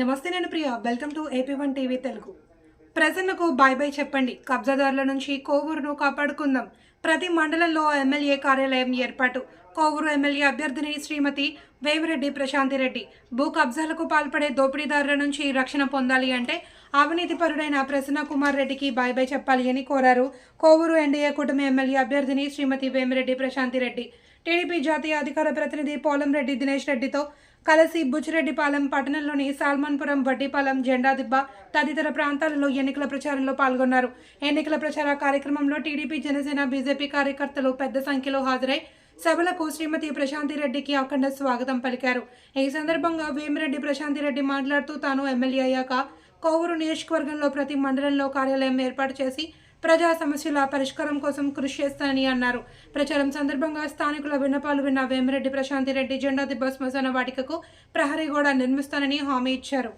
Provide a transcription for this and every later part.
నమస్తే నేను Priya. Welcome to AP one TV Telugu ప్రజలకు బాయ్ బాయ్ చెప్పండి. కబ్జాదారుల నుంచి కోవూరును కాపాడుకుందాం. ప్రతి మండలంలో ఎమ్మెల్యే కార్యాలయం ఏర్పాటు. కోవూరు ఎమ్మెల్యే అభ్యర్థిని శ్రీమతి వేమిరెడ్డి ప్రశాంతి రెడ్డి. భూ కబ్జాలకు పాల్పడే దోపిడీదారుల నుంచి రక్షణ పొందాలి అంటే అవినీతిపరుడైన ప్రసన్న కుమార్ రెడ్డికి బాయ్ బాయ్ చెప్పాలి అని కోరారు. కోవూరు ఎన్డీఏ కుటుంబ ఎమ్మెల్యే అభ్యర్థిని శ్రీమతి వేమిరెడ్డి ప్రశాంతి రెడ్డి. టీడీపీ జాతీయ అధికార ప్రతినిధి పోలంరెడ్డి దినేష్ రెడ్డితో కలసి బుచ్చిరెడ్డిపాలెం పట్టణంలోని సాల్మాన్పురం వడ్డీపాలెం జెండాదిబ్బ తదితర ప్రాంతాలలో ఎన్నికల ప్రచారంలో పాల్గొన్నారు. ఎన్నికల ప్రచార కార్యక్రమంలో టీడీపీ జనసేన బీజేపీ కార్యకర్తలు పెద్ద సంఖ్యలో హాజరై సభలకు శ్రీమతి ప్రశాంతి రెడ్డికి అఖండ స్వాగతం పలికారు. ఈ సందర్భంగా వేమిరెడ్డి ప్రశాంతి రెడ్డి మాట్లాడుతూ తాను ఎమ్మెల్యే అయ్యాక కోవూరు నియోజకవర్గంలో ప్రతి మండలంలో కార్యాలయం ఏర్పాటు చేసి ప్రజా సమస్యల పరిష్కారం కోసం కృషి చేస్తానని అన్నారు. ప్రచారం సందర్భంగా స్థానికుల విన్నపాలు విన్న వేమిరెడ్డి ప్రశాంతి రెడ్డి జెండా దిబ్బ శ్మశాన వాటికకు ప్రహరీ గోడ నిర్మిస్తానని హామీ ఇచ్చారు.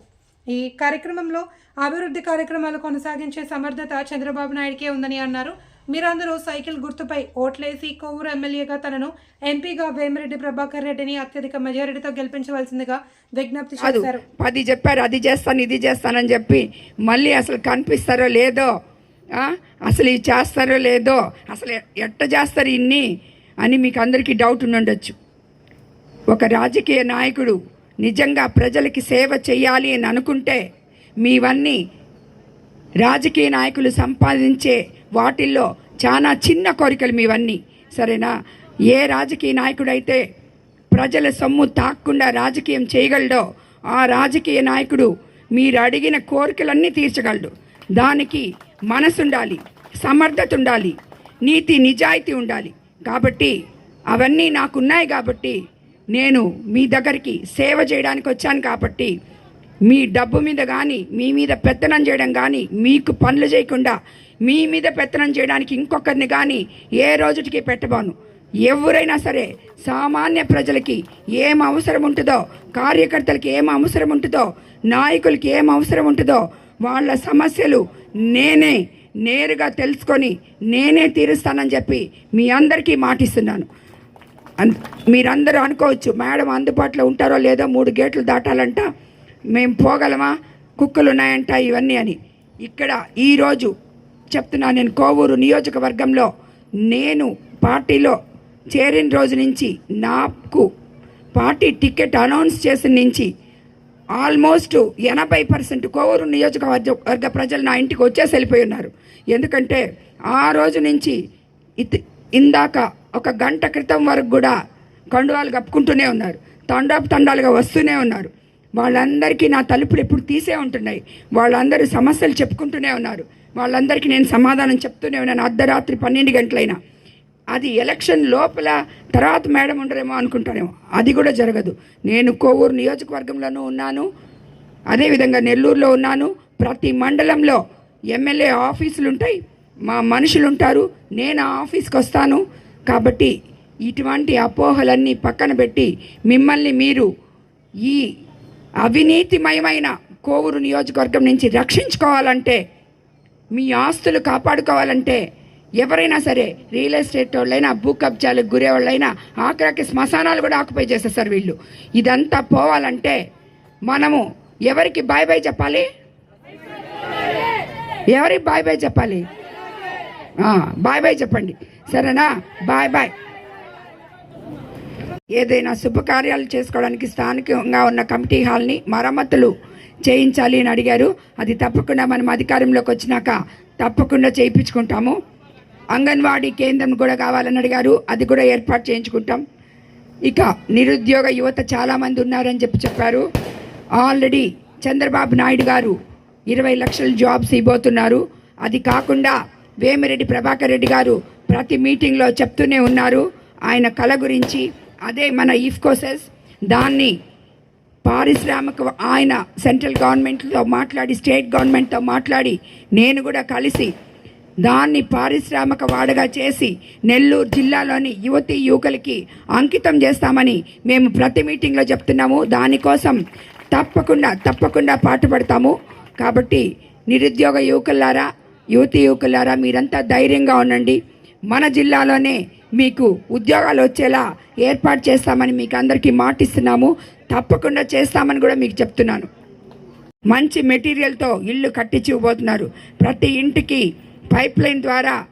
ఈ కార్యక్రమంలో అభివృద్ధి కార్యక్రమాలు కొనసాగించే సమర్థత చంద్రబాబు నాయుడికే ఉందని అన్నారు. మీరందరూ సైకిల్ గుర్తుపై ఓట్లేసి కొవ్వూరు ఎమ్మెల్యేగా తనను ఎంపీగా వేమిరెడ్డి ప్రభాకర్ రెడ్డిని అత్యధిక మెజారిటీతో గెలిపించవలసిందిగా విజ్ఞప్తి చేశారు. పది చెప్పారు అది చేస్తాను ఇది చేస్తానని చెప్పి మళ్ళీ అసలు కనిపిస్తారో లేదో? అసలు ఇది చేస్తారో లేదో అసలు ఎట్ట చేస్తారు ఇన్ని అని మీకు అందరికీ డౌట్ ఉండుండొచ్చు. ఒక రాజకీయ నాయకుడు నిజంగా ప్రజలకి సేవ చేయాలి అని అనుకుంటే మీవన్నీ రాజకీయ నాయకులు సంపాదించే వాటిల్లో చాలా చిన్న కోరికలు మీవన్నీ. సరేనా? ఏ రాజకీయ నాయకుడైతే ప్రజల సొమ్ము తాక్కుండా రాజకీయం చేయగలడో ఆ రాజకీయ నాయకుడు మీరు అడిగిన కోరికలన్నీ తీర్చగలడు. దానికి మనసు ఉండాలి సమర్థత ఉండాలి నీతి నిజాయితీ ఉండాలి. కాబట్టి అవన్నీ నాకున్నాయి కాబట్టి నేను మీ దగ్గరికి సేవ చేయడానికి వచ్చాను కాబట్టి మీ డబ్బు మీద కానీ మీ మీద పెత్తనం చేయడం కానీ మీకు పనులు చేయకుండా మీ మీద పెత్తనం చేయడానికి ఇంకొకరిని కానీ ఏ రోజుటికి పెట్టబాను. ఎవరైనా సరే సామాన్య ప్రజలకి ఏం అవసరం ఉంటుందో కార్యకర్తలకి ఏం అవసరం ఉంటుందో నాయకులకి ఏం అవసరం ఉంటుందో వాళ్ళ సమస్యలు నేనే నేరుగా తెలుసుకొని నేనే తీరుస్తానని చెప్పి మీ అందరికీ మాటిస్తున్నాను. అన్ మీరందరూ అనుకోవచ్చు మేడం అందుబాటులో ఉంటారో లేదో మూడు గేట్లు దాటాలంట మేము పోగలమా కుక్కలు ఉన్నాయంట ఇవన్నీ అని. ఇక్కడ ఈరోజు చెప్తున్నా నేను కోవూరు నియోజకవర్గంలో నేను పార్టీలో చేరిన రోజు నుంచి నాకు పార్టీ టికెట్ అనౌన్స్ చేసిన నుంచి ఆల్మోస్ట్ ఎనభై పర్సెంట్ కోవూరు నియోజకవర్గ వర్గ ప్రజలు నా ఇంటికి వచ్చేసి వెళ్ళిపోయి ఉన్నారు ఎందుకంటే ఆ రోజు నుంచి ఇత్ ఇందాక ఒక గంట క్రితం వరకు కూడా కండువాలు కప్పుకుంటూనే ఉన్నారు. తండాపు తండాలుగా వస్తూనే ఉన్నారు. వాళ్ళందరికీ నా తలుపులు ఎప్పుడు తీసే ఉంటున్నాయి. వాళ్ళందరూ సమస్యలు చెప్పుకుంటూనే ఉన్నారు. వాళ్ళందరికీ నేను సమాధానం చెప్తూనే ఉన్నాను. అర్ధరాత్రి పన్నెండు గంటలైనా. అది ఎలక్షన్ లోపల తర్వాత మేడం ఉండరేమో అనుకుంటానేమో అది కూడా జరగదు. నేను కోవూరు నియోజకవర్గంలోనూ ఉన్నాను. అదేవిధంగా నెల్లూరులో ఉన్నాను. ప్రతి మండలంలో ఎమ్మెల్యే ఆఫీసులు ఉంటాయి మా మనుషులు ఉంటారు నేను ఆ ఆఫీస్కి వస్తాను కాబట్టి ఇటువంటి అపోహలన్నీ పక్కన పెట్టి మిమ్మల్ని మీరు ఈ అవినీతిమయమైన కోవూరు నియోజకవర్గం నుంచి రక్షించుకోవాలంటే మీ ఆస్తులు కాపాడుకోవాలంటే ఎవరైనా సరే రియల్ ఎస్టేట్ వాళ్ళైనా భూ కబ్జాలకు గురే వాళ్ళైనా ఆఖరికి శ్మశానాలు కూడా ఆక్యుపై చేసేస్తారు వీళ్ళు. ఇదంతా పోవాలంటే మనము ఎవరికి బాయ్ బాయ్ చెప్పాలి? ఎవరికి బాయ్ బాయ్ చెప్పాలి? బాయ్ బాయ్ చెప్పండి. సరేనా? Bye bye. ఏదైనా శుభకార్యాలు చేసుకోవడానికి స్థానికంగా ఉన్న కమిటీ హాల్ని మరమ్మతులు చేయించాలి అని అడిగారు. అది తప్పకుండా మనం అధికారంలోకి వచ్చినాక తప్పకుండా చేయించుకుంటాము. అంగన్వాడీ కేంద్రం కూడా కావాలని అడిగారు. అది కూడా ఏర్పాటు చేయించుకుంటాం. ఇక నిరుద్యోగ యువత చాలామంది ఉన్నారని చెప్పి చెప్పారు. ఆల్రెడీ చంద్రబాబు నాయుడు గారు ఇరవై లక్షల జాబ్స్ ఇవ్వబోతున్నారు. అది కాకుండా వేమిరెడ్డి ప్రభాకర్ రెడ్డి గారు ప్రతి మీటింగ్లో చెప్తూనే ఉన్నారు. ఆయన కళ గురించి అదే మన ఈఫ్కోసెస్ దాన్ని పారిశ్రామిక ఆయన సెంట్రల్ గవర్నమెంట్తో మాట్లాడి స్టేట్ గవర్నమెంట్తో మాట్లాడి నేను కూడా కలిసి దాన్ని పారిశ్రామిక వాడగా చేసి నెల్లూరు జిల్లాలోని యువతి యువకులకి అంకితం చేస్తామని మేము ప్రతి మీటింగ్లో చెప్తున్నాము. దానికోసం తప్పకుండా తప్పకుండా పాటుపడతాము. కాబట్టి నిరుద్యోగ యువకులారా యువతి యువకులారా మీరంతా ధైర్యంగా ఉండండి. మన జిల్లాలోనే మీకు ఉద్యోగాలు వచ్చేలా ఏర్పాటు చేస్తామని మీకు అందరికీ మాటిస్తున్నాము. తప్పకుండా చేస్తామని కూడా మీకు చెప్తున్నాను. మంచి మెటీరియల్తో ఇల్లు కట్టించిపోతున్నారు ప్రతి ఇంటికి పైప్ లైన్ ద్వారా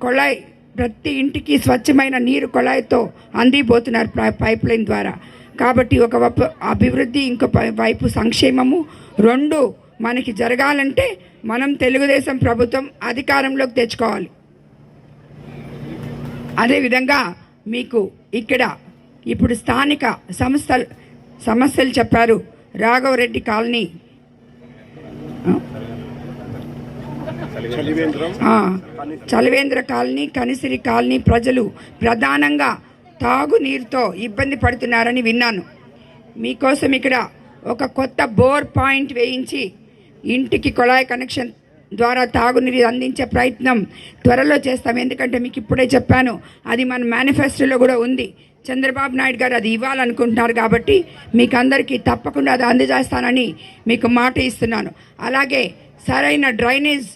కొళాయి ప్రతి ఇంటికి స్వచ్ఛమైన నీరు కొళాయితో అందిపోతున్నారు పై- పైప్ లైన్ ద్వారా. కాబట్టి ఒక వైపు అభివృద్ధి ఇంకో పై- వైపు సంక్షేమము రెండు మనకి జరగాలంటే మనం తెలుగుదేశం ప్రభుత్వం అధికారంలోకి తెచ్చుకోవాలి. అదేవిధంగా మీకు ఇక్కడ ఇప్పుడు స్థానిక సంస్థలు సమస్యలు చెప్పారు Raghavareddy colony Chalivendra. Colony Kanisiri colony ప్రజలు ప్రధానంగా తాగునీరుతో ఇబ్బంది పడుతున్నారని విన్నాను. మీకోసం ఇక్కడ ఒక కొత్త బోర్ పాయింట్ వేయించి ఇంటికి కొళాయి కనెక్షన్ ద్వారా తాగునీరు అందించే ప్రయత్నం త్వరలో చేస్తాం. ఎందుకంటే మీకు ఇప్పుడే చెప్పాను అది మన మేనిఫెస్టోలో కూడా ఉంది. చంద్రబాబు నాయుడు గారు అది ఇవ్వాలనుకుంటున్నారు కాబట్టి మీకు అందరికీ తప్పకుండా అది అందజేస్తానని మీకు మాట ఇస్తున్నాను. అలాగే సరైన డ్రైనేజ్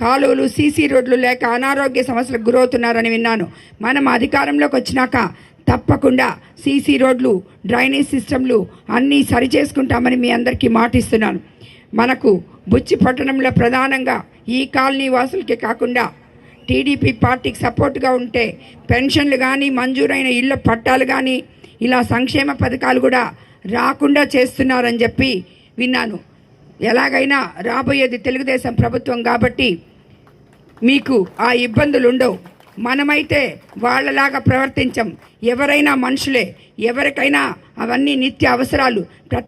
కాలువలు సీసీ రోడ్లు లేక అనారోగ్య సమస్యలకు గురవుతున్నారని విన్నాను. మనం అధికారంలోకి వచ్చినాక తప్పకుండా సీసీ రోడ్లు డ్రైనేజ్ సిస్టమ్లు అన్నీ సరిచేసుకుంటామని మీ అందరికీ మాటిస్తున్నాను. మనకు బుచ్చి పట్టణంలో ప్రధానంగా ఈ కాలనీ వాసులకే కాకుండా టీడీపీ పార్టీకి సపోర్ట్గా ఉంటే పెన్షన్లు కానీ మంజూరైన ఇళ్ళ పట్టాలు కానీ ఇలా సంక్షేమ పథకాలు కూడా రాకుండా చేస్తున్నారని చెప్పి విన్నాను. ఎలాగైనా రాబోయేది తెలుగుదేశం ప్రభుత్వం కాబట్టి మీకు ఆ ఇబ్బందులు ఉండవు మనమైతే వాళ్ళలాగా ప్రవర్తించం. ఎవరైనా మనుషులే. ఎవరికైనా అవన్నీ నిత్య అవసరాలు.